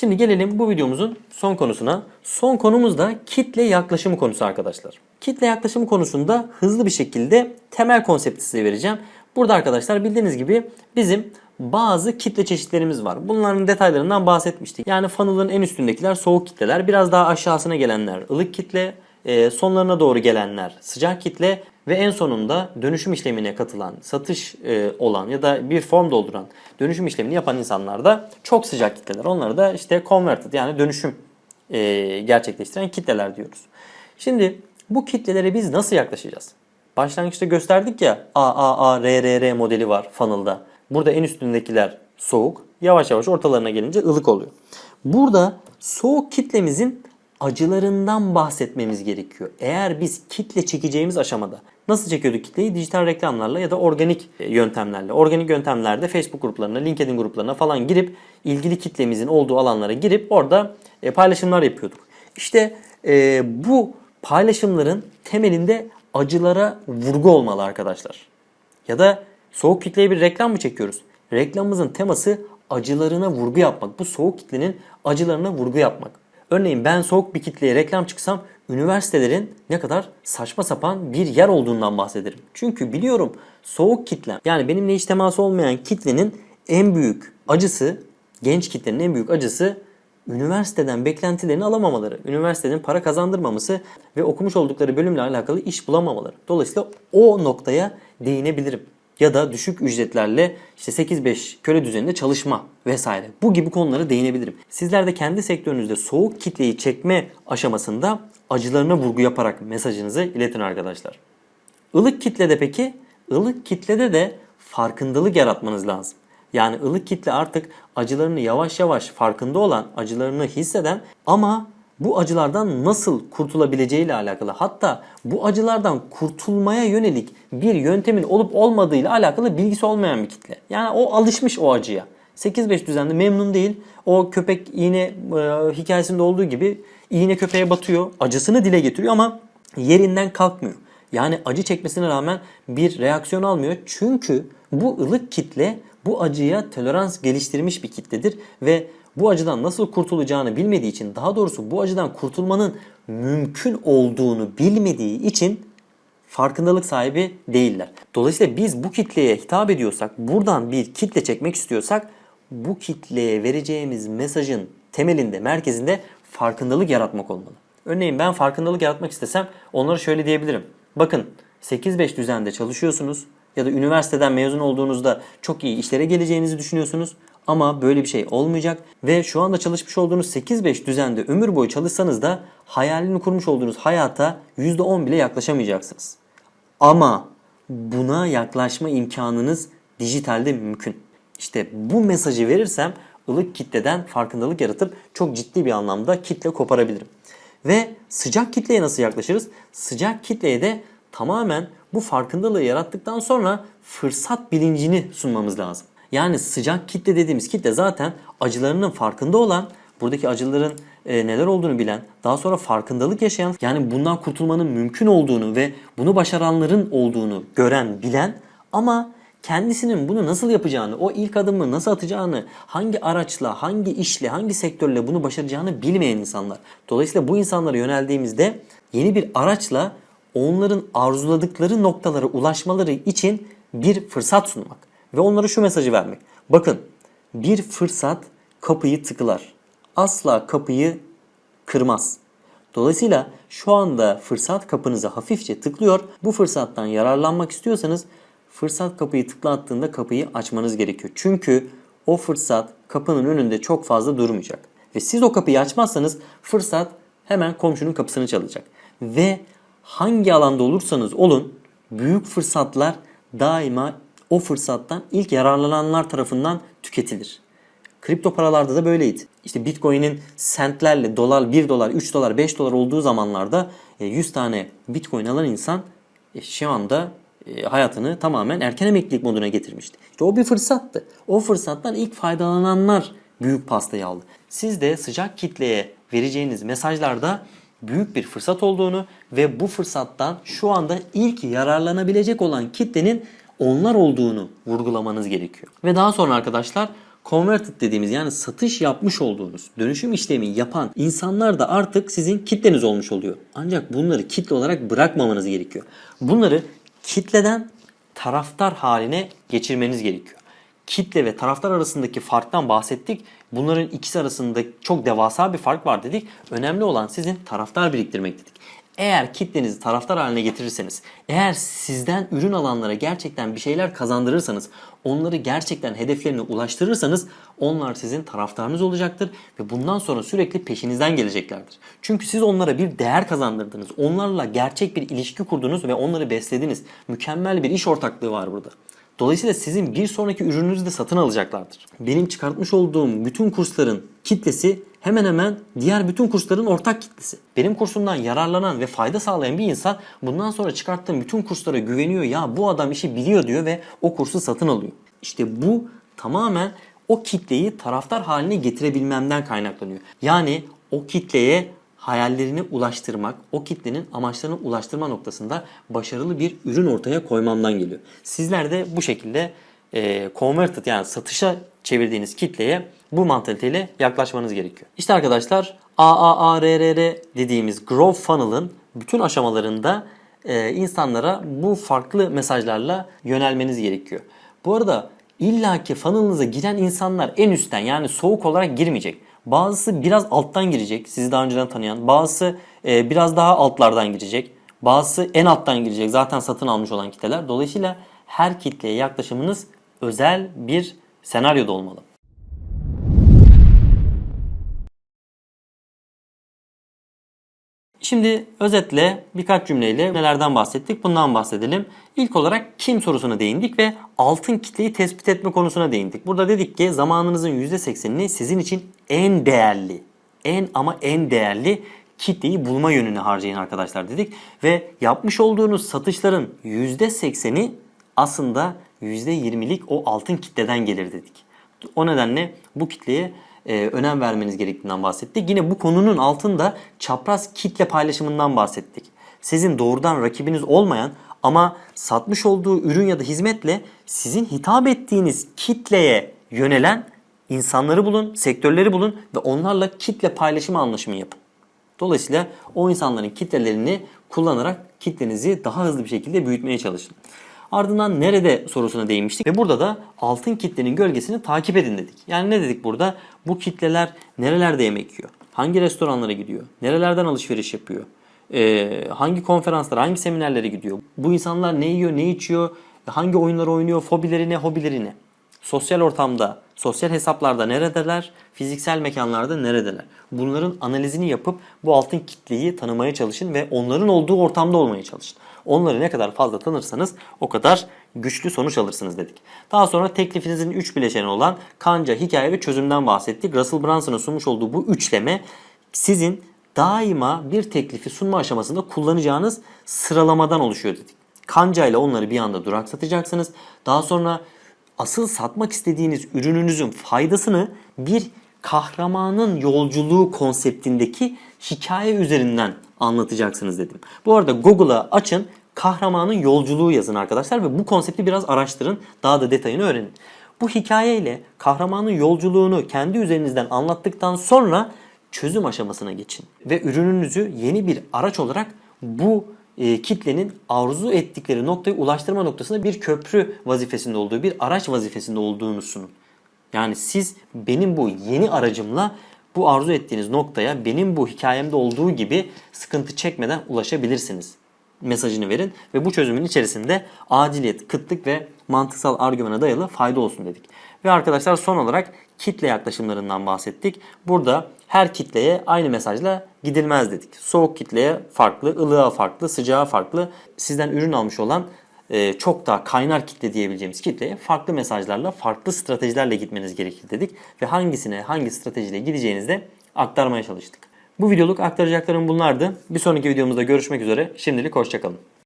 Şimdi gelelim bu videomuzun son konusuna. Son konumuz da kitle yaklaşımı konusu arkadaşlar. Kitle yaklaşımı konusunda hızlı bir şekilde temel konsepti size vereceğim. Burada arkadaşlar bildiğiniz gibi bizim bazı kitle çeşitlerimiz var. Bunların detaylarından bahsetmiştik. Yani funnel'ın en üstündekiler soğuk kitleler, biraz daha aşağısına gelenler ılık kitle, sonlarına doğru gelenler sıcak kitle ve en sonunda dönüşüm işlemine katılan, satış e, olan ya da bir form dolduran dönüşüm işlemini yapan insanlar da çok sıcak kitleler. Onları da işte converted yani dönüşüm e, gerçekleştiren kitleler diyoruz. Şimdi bu kitlelere biz nasıl yaklaşacağız? Başlangıçta gösterdik ya AAA, RRR modeli var funnel'da. Burada en üstündekiler soğuk, yavaş yavaş ortalarına gelince ılık oluyor. Burada soğuk kitlemizin acılarından bahsetmemiz gerekiyor. Eğer biz kitle çekeceğimiz aşamada nasıl çekiyorduk kitleyi? Dijital reklamlarla ya da organik yöntemlerle. Organik yöntemlerde Facebook gruplarına, LinkedIn gruplarına falan girip ilgili kitlemizin olduğu alanlara girip orada e, paylaşımlar yapıyorduk. İşte e, bu paylaşımların temelinde acılara vurgu olmalı arkadaşlar. Ya da soğuk kitleye bir reklam mı çekiyoruz? Reklamımızın teması acılarına vurgu yapmak. Bu soğuk kitlenin acılarına vurgu yapmak. Örneğin ben soğuk bir kitleye reklam çıksam üniversitelerin ne kadar saçma sapan bir yer olduğundan bahsederim. Çünkü biliyorum soğuk kitlem yani benimle hiç teması olmayan kitlenin en büyük acısı, genç kitlenin en büyük acısı üniversiteden beklentilerini alamamaları, üniversitenin para kazandırmaması ve okumuş oldukları bölümle alakalı iş bulamamaları. Dolayısıyla o noktaya değinebilirim. Ya da düşük ücretlerle işte 8-5 köle düzeninde çalışma vesaire. Bu gibi konulara değinebilirim. Sizler de kendi sektörünüzde soğuk kitleyi çekme aşamasında acılarına vurgu yaparak mesajınızı iletin arkadaşlar. Ilık kitlede peki? Ilık kitlede de farkındalık yaratmanız lazım. Yani ılık kitle artık acılarını yavaş yavaş farkında olan, acılarını hisseden ama bu acılardan nasıl kurtulabileceği ile alakalı hatta bu acılardan kurtulmaya yönelik bir yöntemin olup olmadığı ile alakalı bilgisi olmayan bir kitle. Yani o alışmış o acıya. 8-5 düzenli memnun değil. O köpek iğne e, hikayesinde olduğu gibi iğne köpeğe batıyor. Acısını dile getiriyor ama yerinden kalkmıyor. Yani acı çekmesine rağmen bir reaksiyon almıyor. Çünkü bu ılık kitle bu acıya tolerans geliştirmiş bir kitledir ve bu acıdan nasıl kurtulacağını bilmediği için daha doğrusu bu acıdan kurtulmanın mümkün olduğunu bilmediği için farkındalık sahibi değiller. Dolayısıyla biz bu kitleye hitap ediyorsak, buradan bir kitle çekmek istiyorsak bu kitleye vereceğimiz mesajın temelinde, merkezinde farkındalık yaratmak olmalı. Örneğin ben farkındalık yaratmak istesem onlara şöyle diyebilirim. Bakın 8-5 düzende çalışıyorsunuz ya da üniversiteden mezun olduğunuzda çok iyi işlere geleceğinizi düşünüyorsunuz. Ama böyle bir şey olmayacak ve şu anda çalışmış olduğunuz 8-5 düzende ömür boyu çalışsanız da hayalini kurmuş olduğunuz hayata %10 bile yaklaşamayacaksınız. Ama buna yaklaşma imkanınız dijitalde mümkün. İşte bu mesajı verirsem ılık kitleden farkındalık yaratıp çok ciddi bir anlamda kitle koparabilirim. Ve sıcak kitleye nasıl yaklaşırız? Sıcak kitleye de tamamen bu farkındalığı yarattıktan sonra fırsat bilincini sunmamız lazım. Yani sıcak kitle dediğimiz kitle zaten acılarının farkında olan, buradaki acıların e, neler olduğunu bilen, daha sonra farkındalık yaşayan, yani bundan kurtulmanın mümkün olduğunu ve bunu başaranların olduğunu gören, bilen ama kendisinin bunu nasıl yapacağını, o ilk adımı nasıl atacağını, hangi araçla, hangi işle, hangi sektörle bunu başaracağını bilmeyen insanlar. Dolayısıyla bu insanlara yöneldiğimizde yeni bir araçla onların arzuladıkları noktalara ulaşmaları için bir fırsat sunmak ve onlara şu mesajı vermek. Bakın bir fırsat kapıyı tıkılar. Asla kapıyı kırmaz. Dolayısıyla şu anda fırsat kapınızı hafifçe tıklıyor. Bu fırsattan yararlanmak istiyorsanız fırsat kapıyı tıklattığında kapıyı açmanız gerekiyor. Çünkü o fırsat kapının önünde çok fazla durmayacak. Ve siz o kapıyı açmazsanız fırsat hemen komşunun kapısını çalacak. Ve hangi alanda olursanız olun büyük fırsatlar daima o fırsattan ilk yararlananlar tarafından tüketilir. Kripto paralarda da böyleydi. İşte Bitcoin'in sentlerle dolar 1 dolar, 3 dolar, 5 dolar olduğu zamanlarda 100 tane Bitcoin alan insan e, şu anda e, hayatını tamamen erken emeklilik moduna getirmişti. İşte o bir fırsattı. O fırsattan ilk faydalananlar büyük pastayı aldı. Siz de sıcak kitleye vereceğiniz mesajlarda büyük bir fırsat olduğunu ve bu fırsattan şu anda ilk yararlanabilecek olan kitlenin onlar olduğunu vurgulamanız gerekiyor. Ve daha sonra arkadaşlar converted dediğimiz yani satış yapmış olduğunuz, dönüşüm işlemi yapan insanlar da artık sizin kitleniz olmuş oluyor. Ancak bunları kitle olarak bırakmamanız gerekiyor. Bunları kitleden taraftar haline geçirmeniz gerekiyor. Kitle ve taraftar arasındaki farktan bahsettik. Bunların ikisi arasında çok devasa bir fark var dedik. Önemli olan sizin taraftar biriktirmek dedik. Eğer kitlenizi taraftar haline getirirseniz, eğer sizden ürün alanlara gerçekten bir şeyler kazandırırsanız, onları gerçekten hedeflerine ulaştırırsanız onlar sizin taraftarınız olacaktır ve bundan sonra sürekli peşinizden geleceklerdir. Çünkü siz onlara bir değer kazandırdınız. Onlarla gerçek bir ilişki kurdunuz ve onları beslediniz. Mükemmel bir iş ortaklığı var burada. Dolayısıyla sizin bir sonraki ürününüzü de satın alacaklardır. Benim çıkartmış olduğum bütün kursların kitlesi hemen hemen diğer bütün kursların ortak kitlesi. Benim kursumdan yararlanan ve fayda sağlayan bir insan bundan sonra çıkarttığım bütün kurslara güveniyor. Ya bu adam işi biliyor diyor ve o kursu satın alıyor. İşte bu tamamen o kitleyi taraftar haline getirebilmemden kaynaklanıyor. Yani o kitleye hayallerini ulaştırmak, o kitlenin amaçlarını ulaştırma noktasında başarılı bir ürün ortaya koymamdan geliyor. Sizler de bu şekilde e, converted yani satışa çevirdiğiniz kitleye bu mantaliteyle yaklaşmanız gerekiyor. İşte arkadaşlar AAARRR dediğimiz Growth Funnel'ın bütün aşamalarında e, insanlara bu farklı mesajlarla yönelmeniz gerekiyor. Bu arada illaki funnel'ınıza giren insanlar en üstten yani soğuk olarak girmeyecek. Bazısı biraz alttan girecek sizi daha önceden tanıyan. Bazısı e, biraz daha altlardan girecek. Bazısı en alttan girecek zaten satın almış olan kitleler. Dolayısıyla her kitleye yaklaşımınız özel bir senaryoda olmalı. Şimdi özetle birkaç cümleyle nelerden bahsettik bundan bahsedelim. İlk olarak kim sorusuna değindik ve altın kitleyi tespit etme konusuna değindik. Burada dedik ki zamanınızın %80'ini sizin için en değerli, en ama en değerli kitleyi bulma yönüne harcayın arkadaşlar dedik. Ve yapmış olduğunuz satışların %80'i aslında %20'lik o altın kitleden gelir dedik. O nedenle bu kitleye e, önem vermeniz gerektiğinden bahsettik. Yine bu konunun altında çapraz kitle paylaşımından bahsettik. Sizin doğrudan rakibiniz olmayan ama satmış olduğu ürün ya da hizmetle sizin hitap ettiğiniz kitleye yönelen insanları bulun, sektörleri bulun ve onlarla kitle paylaşımı anlaşımı yapın. Dolayısıyla o insanların kitlelerini kullanarak kitlenizi daha hızlı bir şekilde büyütmeye çalışın. Ardından nerede sorusuna değinmiştik ve burada da altın kitlenin gölgesini takip edin dedik. Yani ne dedik burada? Bu kitleler nerelerde yemek yiyor? Hangi restoranlara gidiyor? Nerelerden alışveriş yapıyor? Ee, hangi konferanslara, hangi seminerlere gidiyor? Bu insanlar ne yiyor, ne içiyor? Hangi oyunları oynuyor? Fobileri ne, hobileri ne? Sosyal ortamda, sosyal hesaplarda neredeler? Fiziksel mekanlarda neredeler? Bunların analizini yapıp bu altın kitleyi tanımaya çalışın ve onların olduğu ortamda olmaya çalışın. Onları ne kadar fazla tanırsanız o kadar güçlü sonuç alırsınız dedik. Daha sonra teklifinizin 3 bileşeni olan kanca, hikaye ve çözümden bahsettik. Russell Brunson'ın sunmuş olduğu bu üçleme sizin daima bir teklifi sunma aşamasında kullanacağınız sıralamadan oluşuyor dedik. Kanca ile onları bir anda duraksatacaksınız. Daha sonra asıl satmak istediğiniz ürününüzün faydasını bir kahramanın yolculuğu konseptindeki hikaye üzerinden anlatacaksınız dedim. Bu arada Google'a açın kahramanın yolculuğu yazın arkadaşlar ve bu konsepti biraz araştırın. Daha da detayını öğrenin. Bu hikayeyle kahramanın yolculuğunu kendi üzerinizden anlattıktan sonra çözüm aşamasına geçin. Ve ürününüzü yeni bir araç olarak bu e, kitlenin arzu ettikleri noktaya ulaştırma noktasında bir köprü vazifesinde olduğu, bir araç vazifesinde olduğunu sunun. Yani siz benim bu yeni aracımla bu arzu ettiğiniz noktaya benim bu hikayemde olduğu gibi sıkıntı çekmeden ulaşabilirsiniz mesajını verin ve bu çözümün içerisinde aciliyet, kıtlık ve mantıksal argümana dayalı fayda olsun dedik. Ve arkadaşlar son olarak kitle yaklaşımlarından bahsettik. Burada her kitleye aynı mesajla gidilmez dedik. Soğuk kitleye farklı, ılığa farklı, sıcağa farklı. Sizden ürün almış olan e, çok daha kaynar kitle diyebileceğimiz kitleye farklı mesajlarla, farklı stratejilerle gitmeniz gerekir dedik. Ve hangisine, hangi stratejiyle gideceğinizi de aktarmaya çalıştık. Bu videoluk aktaracaklarım bunlardı. Bir sonraki videomuzda görüşmek üzere. Şimdilik hoşçakalın.